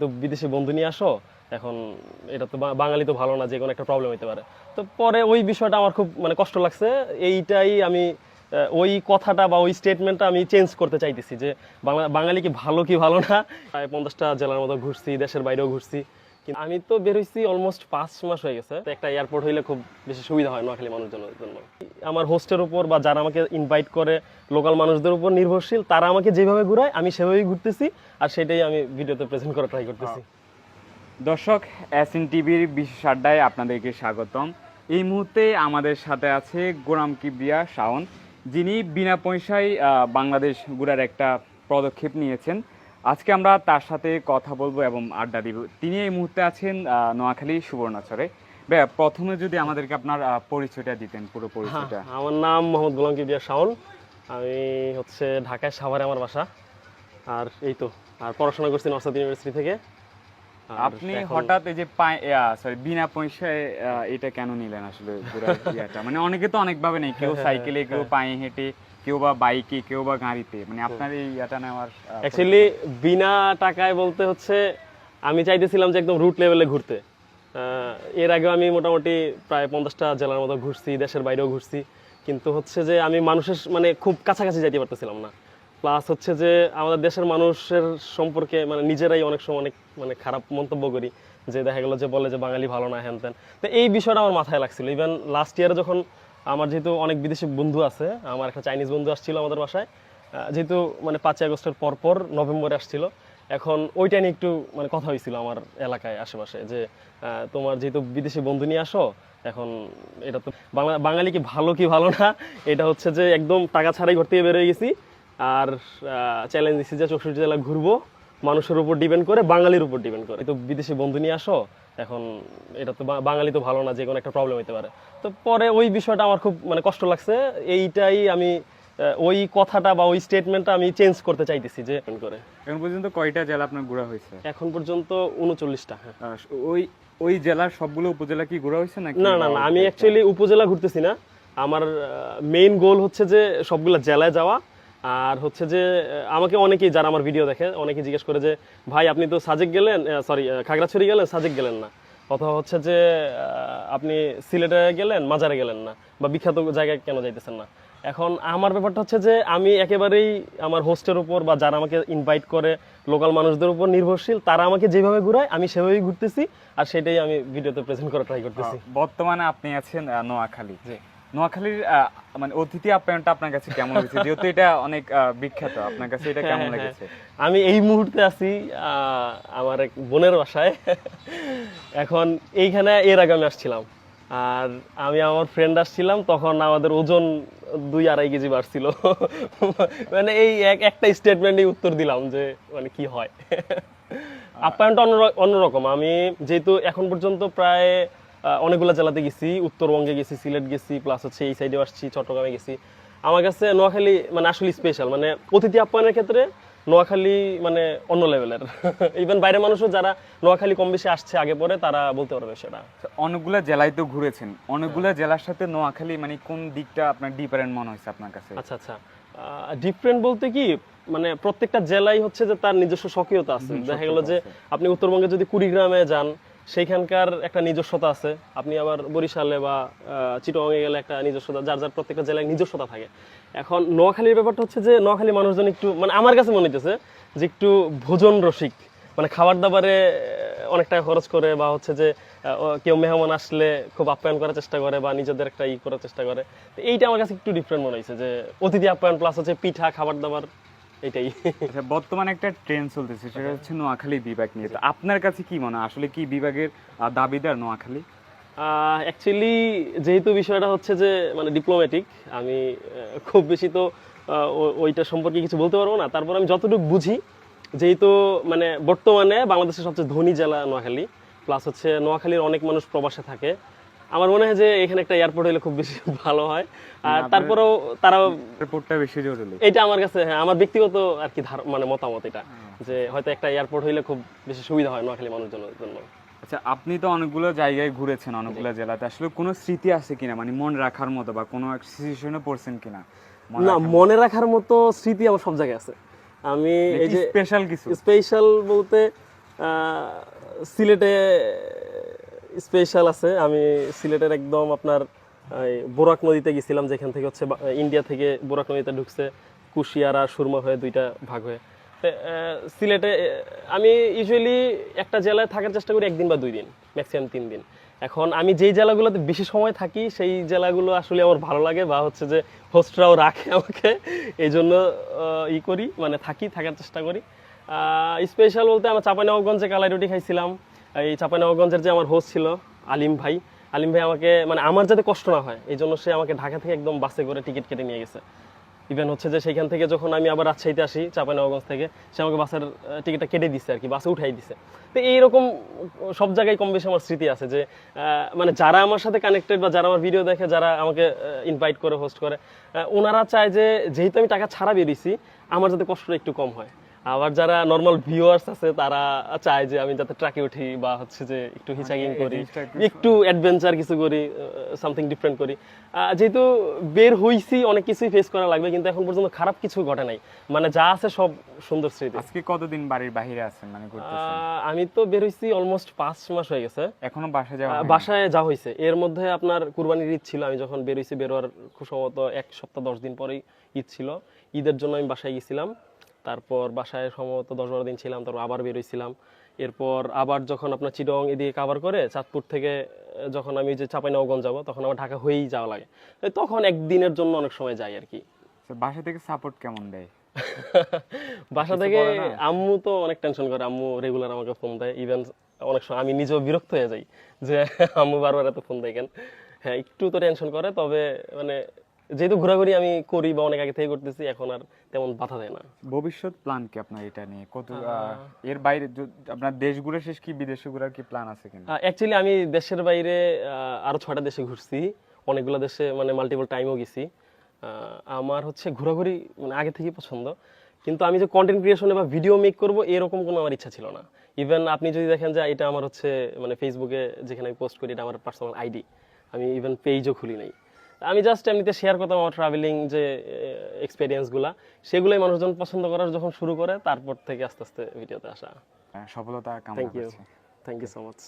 তো বিদেশি বন্ধু নিয়ে আসো, এখন এটা তো বাঙালি তো ভালো না, যে কোনো একটা প্রবলেম হতে পারে। তো পরে ওই বিষয়টা আমার খুব মানে কষ্ট লাগছে। এইটাই আমি ওই কথাটা বা ওই স্টেটমেন্টটা আমি চেঞ্জ করতে চাইতেছি যে বাঙালি কি ভালো কি ভালো না? প্রায় পঞ্চাশটা জেলার মতো ঘুরছি, দেশের বাইরেও ঘুরছি। আমি তো বের হইছি অলমোস্ট পাঁচ মাস হয়ে গেছে। একটা এয়ারপোর্ট হইলে খুব বেশি সুবিধা হয় নোয়াখালী মানুষজনের জন্য। আমার হোস্টের উপর বা যারা আমাকে ইনভাইট করে লোকাল মানুষদের উপর নির্ভরশীল, তারা আমাকে যেভাবে ঘুরায়, আমি সেভাবেই ঘুরতেছি। আর সেটাই আমি ভিডিওতে প্রেজেন্ট করার ট্রাই করতেছি। দর্শক এসএন টিভির বিশেষ আড্ডায় আপনাদেরকে স্বাগতম। এই মুহূর্তে আমাদের সাথে আছে গোরাম কিবরিয়া শাওন। যিনি বিনা পয়সায় বাংলাদেশ ঘুরার একটা পদক্ষেপ নিয়েছেন। আজকে আমরা তার সাথে কথা বলব এবং আড্ডা দিব। তিনি এই মুহূর্তে আছেন নোয়াখালী সুবর্ণাচরে ভাইয়া প্রথমে যদি আমাদেরকে আপনার পরিচয়টা দিতেন পুরো হ্যাঁ, পরিচয়টা। আমার নাম মোহাম্মদ গোলাম কিবিয়া শাওন। আমি হচ্ছে ঢাকায় সাভারে আমার বাসা। আর এই তো আর পড়াশোনা করছি নর্সাদ ইউনিভার্সিটি থেকে। আপনি হঠাৎ এই যে সরি বিনা পয়সায় এটা কেন নিলেন আসলে? মানে অনেকে তো অনেক ভাবে নেই কেউ সাইকেলে কেউ পায়ে হেঁটে কেউ বা বাইকে, কেউ বা গাড়িতে মানে আপনার এই ইয়েটা নেওয়ার অ্যাকচুয়ালি বিনা টাকায় বলতে হচ্ছে, আমি চাইতেছিলাম যে একদম রুট লেভেলে ঘুরতে। এর আগে আমি মোটামুটি প্রায় পঞ্চাশটা জেলার মতো ঘুরছি, দেশের বাইরেও ঘুরছি। কিন্তু হচ্ছে যে আমি মানুষের মানে খুব কাছাকাছি যাইতে পারতেছিলাম না। প্লাস হচ্ছে যে আমাদের দেশের মানুষের সম্পর্কে মানে নিজেরাই অনেক সময় অনেক মানে খারাপ মন্তব্য করি। যে দেখা গেলো যে বলে যে বাঙালি ভালো না, হ্যান ত্যান। তো এই বিষয়টা আমার মাথায় লাগছিল। ইভেন লাস্ট ইয়ারে যখন আমার যেহেতু অনেক বিদেশি বন্ধু আছে, আমার একটা চাইনিজ বন্ধু আসছিল আমাদের বাসায় যেহেতু মানে পাঁচই আগস্টের পরপর নভেম্বরে আসছিল, এখন ওইটা নিয়ে একটু মানে কথা হয়েছিল আমার এলাকায়, আশেপাশে, যে তোমার যেহেতু বিদেশি বন্ধু নিয়ে আসো, এখন এটা তো বাংলা, বাঙালি কি ভালো কি ভালো না, এটা হচ্ছে যে একদম টাকা ছাড়াই ঘর থেকে বেরোয় গেছি, আর চ্যালেঞ্জ দিচ্ছি যে চৌষট্টি জেলা ঘুরবো মানুষের উপর ডিপেন্ড করে বাঙালির উপর ডিপেন্ড করে। তো বিদেশি বন্ধু নিয়ে আসো এখন এটা তো বাঙালি তো ভালো না যে কোনো একটা প্রবলেম হতে পারে। তো পরে ওই বিষয়টা আমার খুব মানে কষ্ট লাগছে। এইটাই আমি ওই কথাটা বা ওই স্টেটমেন্টটা আমি চেঞ্জ করতে চাইতেছি যে করে। এখন পর্যন্ত কয়টা জেলা আপনার ঘোরা হয়েছে? এখন পর্যন্ত উনচল্লিশটা হ্যাঁ। ওই ওই জেলার সবগুলো উপজেলা কি ঘোরা হয়েছে নাকি না না না আমি অ্যাকচুয়ালি উপজেলা ঘুরতেছি না। আমার মেইন গোল হচ্ছে যে সবগুলা জেলায় যাওয়া আর হচ্ছে যে আমাকে অনেকেই যারা আমার ভিডিও দেখে অনেকে জিজ্ঞেস করে যে ভাই আপনি তো সাজেক গেলেন সরি খাগড়াছড়ি গেলেন সাজেক গেলেন না? অথবা হচ্ছে যে আপনি সিলেটে গেলেন মাজারে গেলেন না বা বিখ্যাত জায়গায় কেন যাইতেছেন না? এখন আমার ব্যাপারটা হচ্ছে যে আমি একেবারেই আমার হোস্টের উপর বা যারা আমাকে ইনভাইট করে লোকাল মানুষদের উপর নির্ভরশীল তারা আমাকে যেভাবে ঘুরায় আমি সেভাবেই ঘুরতেছি আর সেটাই আমি ভিডিওতে প্রেজেন্ট করার ট্রাই করতেছি। বর্তমানে আপনি আছেন নোয়াখালী। নোয়াখালীর মানে অতিথি আপ্যায়নটা আপনার কাছে কেমন হয়েছে যেহেতু এটা অনেক বিখ্যাত আপনার কাছে এটা কেমন হ্যাঁ, লেগেছে? আমি এই মুহূর্তে আছি আমার এক বোনের বাসায়। এখন এইখানে এর আগে আমি আসছিলাম। আর আমি আমার ফ্রেন্ড আসছিলাম তখন আমাদের ওজন দুই আড়াই কেজি বাড়ছিল। মানে এই এক- একটা স্টেটমেন্টই উত্তর দিলাম যে মানে কি হয়। আপ্যায়নটা অন্য অন্যরকম। আমি যেহেতু এখন পর্যন্ত প্রায় অনেকগুলো জেলাতে গেছি উত্তরবঙ্গে গেছি সিলেট গেছি প্লাস হচ্ছে এই সাইডে আসছি চট্টগ্রামে গেছি। আমার কাছে নোয়াখালী মানে আসলে স্পেশাল মানে অতিথি আপ্যায়নের ক্ষেত্রে নোয়াখালী মানে অন্য লেভেলের ইভেন বাইরের মানুষও যারা নোয়াখালী কম বেশি আসছে আগে পরে তারা বলতে পারবে সেটা। অনেকগুলা জেলায় তো ঘুরেছেন। অনেকগুলা জেলার সাথে নোয়াখালী মানে কোন দিকটা আপনার ডিফারেন্ট মনে হয়েছে আপনার কাছে? আচ্ছা আচ্ছা। ডিফারেন্ট বলতে কি মানে প্রত্যেকটা জেলায় হচ্ছে যে তার নিজস্ব স্বকীয়তা আছে। দেখা গেল যে আপনি উত্তরবঙ্গে যদি কুড়িগ্রামে যান সেইখানকার একটা নিজস্বতা আছে। আপনি আবার বরিশালে বা আহ, চিটগাঁয়ে গেলে একটা নিজস্বতা যার যার প্রত্যেকটা জেলায় নিজস্বতা থাকে। এখন নোয়াখালীর ব্যাপারটা হচ্ছে যে নোয়াখালী মানুষজন একটু মানে আমার কাছে মনে হইতেছে যে একটু ভোজন রসিক। মানে খাবার দাবারে অনেক টাকা খরচ করে বা হচ্ছে যে কেউ মেহমান আসলে খুব আপ্যায়ন করার চেষ্টা করে বা নিজেদের একটা ই করার চেষ্টা করে। তো এইটা আমার কাছে একটু ডিফারেন্ট মনে হয়েছে যে অতিথি আপ্যায়ন প্লাস হচ্ছে পিঠা খাবার দাবার। এটাই। আচ্ছা বর্তমানে একটা ট্রেন্ড চলতেছে সেটা হচ্ছে নোয়াখালী বিভাগ নিয়ে। তো আপনার কাছে কি মনে হয়? আসলে কি বিভাগের দাবিদার নোয়াখালী? অ্যাকচুয়ালি যেহেতু বিষয়টা হচ্ছে যে মানে ডিপ্লোম্যাটিক আমি খুব বেশি তো ওইটা সম্পর্কে কিছু বলতে পারব না। তারপর আমি যতটুকু বুঝি যেহেতু মানে বর্তমানে বাংলাদেশের সবচেয়ে ধনী জেলা নোয়াখালী প্লাস হচ্ছে নোয়াখালীর অনেক মানুষ প্রবাসে থাকে। আমার মনে হয় যে এখানে একটা এয়ারপোর্ট হলে খুব বেশি ভালো হয়। আর তারপরেও তারাও রিপোর্টটা বেশি জরুরি। এটা আমার কাছে হ্যাঁ আমার ব্যক্তিগত আর কি মানে মতামত এটা যে হয়তো একটা এয়ারপোর্ট হইলে খুব বেশি সুবিধা হয় নোয়াখালী মানুষজনের জন্য। আচ্ছা আপনি তো অনেকগুলো জায়গায় ঘুরেছেন অনেকগুলো জেলাতে। আসলে কোনো স্মৃতি আছে কিনা? মানে মনে রাখার মতো বা কোনো এক সিচুয়েশনে পড়ছেন কিনা? না মনে রাখার মতো স্মৃতি আমার সব জায়গায় আছে। আমি এই যে স্পেশাল কিছু? স্পেশাল বলতে সিলেটে স্পেশাল আছে। আমি সিলেটের একদম আপনার বোরাক নদীতে গেছিলাম, যেখান থেকে হচ্ছে ইন্ডিয়া থেকে বোরাক নদীতে ঢুকছে, কুশিয়ার, সুরমা হয়ে দুইটা ভাগ হয়ে। সিলেটে আমি ইউজুয়ালি একটা জেলায় থাকার চেষ্টা করি একদিন বা দুই দিন ম্যাক্সিমাম তিন দিন। এখন আমি যেই জেলাগুলোতে বেশি সময় থাকি, সেই জেলাগুলো আসলে আমার ভালো লাগে বা হচ্ছে যে হোস্টরাও রাখে আমাকে এই জন্য ই করি মানে থাকি, থাকার চেষ্টা করি। স্পেশাল বলতে আমার চাঁপাইনবাবগঞ্জে কালাই রুটি খাইছিলাম। এই চাঁপাইনবাবগঞ্জের যে আমার হোস্ট ছিল, আলিম ভাই আলিম ভাই আমাকে মানে আমার যাতে কষ্ট না হয়, এই জন্য সে আমাকে ঢাকা থেকে একদম বাসে করে টিকিট কেটে নিয়ে গেছে। ইভেন হচ্ছে যে সেইখান থেকে যখন আমি আবার রাজশাহীতে আসি, চাঁপাইনবাবগঞ্জ থেকে, সে আমাকে বাসের টিকিটটা কেটে দিচ্ছে আর কি, বাসে উঠাই দিছে। তো এইরকম সব জায়গায় কম বেশি আমার স্মৃতি আছে যে মানে যারা আমার সাথে কানেক্টেড বা যারা আমার ভিডিও দেখে, যারা আমাকে ইনভাইট করে হোস্ট করে ওনারা চায় যে, যেহেতু আমি টাকা ছাড়া বেরিয়েছি, আমার যাতে কষ্টটা একটু কম হয়। আবার যারা নর্মাল ভিউয়ার্স আছে তারা চায় যে আমি যাতে ট্রাকে উঠি বা হচ্ছে যে একটু হিচাকিং করি একটু- অ্যাডভেঞ্চার কিছু করি সামথিং ডিফারেন্ট করি। আহ, যেহেতু বের হইছি অনেক কিছুই ফেস করা লাগবে কিন্তু এখন পর্যন্ত খারাপ কিছু ঘটে নাই। মানে যা আছে সব সুন্দর স্মৃতি। আজকে কতদিন বাড়ির বাইরে আছেন মানে আমি তো বের হইছি অলমোস্ট পাঁচ মাস হয়ে গেছে। এখনও বাসা যাওয়া বাসায় যা হয়েছে এর মধ্যে আপনার কুরবানির ঈদ ছিল আমি যখন বের হইছি বেরোয়ার খুব সম্ভবত এক সপ্তাহ দশ দিন পরেই ঈদ ছিল। ঈদের জন্য আমি বাসায় গেছিলাম। তারপর বাসায় সম্ভবত দশ বারো দিন ছিলাম তারপর আবার বের হইছিলাম। এরপর আবার যখন আপনার চিটং এদিকে কাভার করে চাঁদপুর থেকে যখন আমি যে চাঁপাইনবাবগঞ্জ যাব তখন আমার ঢাকা হয়েই যাওয়া লাগে। তখন একদিনের জন্য অনেক সময় যাই আর কি। বাসা থেকে সাপোর্ট কেমন দেয়? বাসা থেকে আম্মু তো অনেক টেনশন করে আম্মু রেগুলার আমাকে ফোন দেয়। ইভেন অনেক সময় আমি নিজেও বিরক্ত হয়ে যাই যে আম্মু বারবার এত ফোন দেয় কেন হ্যাঁ একটু তো টেনশন করে তবে মানে যেহেতু ঘোরাঘুরি আমি করি বা অনেক আগে থেকে করতেছি এখন আর তেমন বাধা দেয় না। ভবিষ্যৎ প্ল্যান কি আপনার এটা নিয়ে? কত এর বাইরে আপনার দেশ ঘুরে শেষ কি বিদেশে ঘুরার কি প্ল্যান আছে কিনা? অ্যাকচুয়ালি আমি দেশের বাইরে আরও ছয়টা দেশে ঘুরছি। অনেকগুলো দেশে মানে মাল্টিপল টাইমও গেছি। আমার হচ্ছে ঘোরাঘুরি মানে আগে থেকেই পছন্দ। কিন্তু আমি যে কন্টেন্ট ক্রিয়েশনে বা ভিডিও মেক করব এরকম কোনো আমার ইচ্ছা ছিল না। ইভেন আপনি যদি দেখেন যে এটা আমার হচ্ছে মানে ফেসবুকে যেখানে আমি পোস্ট করি এটা আমার পার্সোনাল আইডি আমি ইভেন পেজও খুলি নাই। আমি জাস্ট এমনিতে শেয়ার করতাম আমার ট্রাভেলিং যে এক্সপিরিয়েন্সগুলা সেগুলোই মানুষজন পছন্দ করার যখন শুরু করে তারপর থেকে আস্তে আস্তে ভিডিওতে আসা। সফলতা কামনা থ্যাংক ইউ করছি। Thank you so much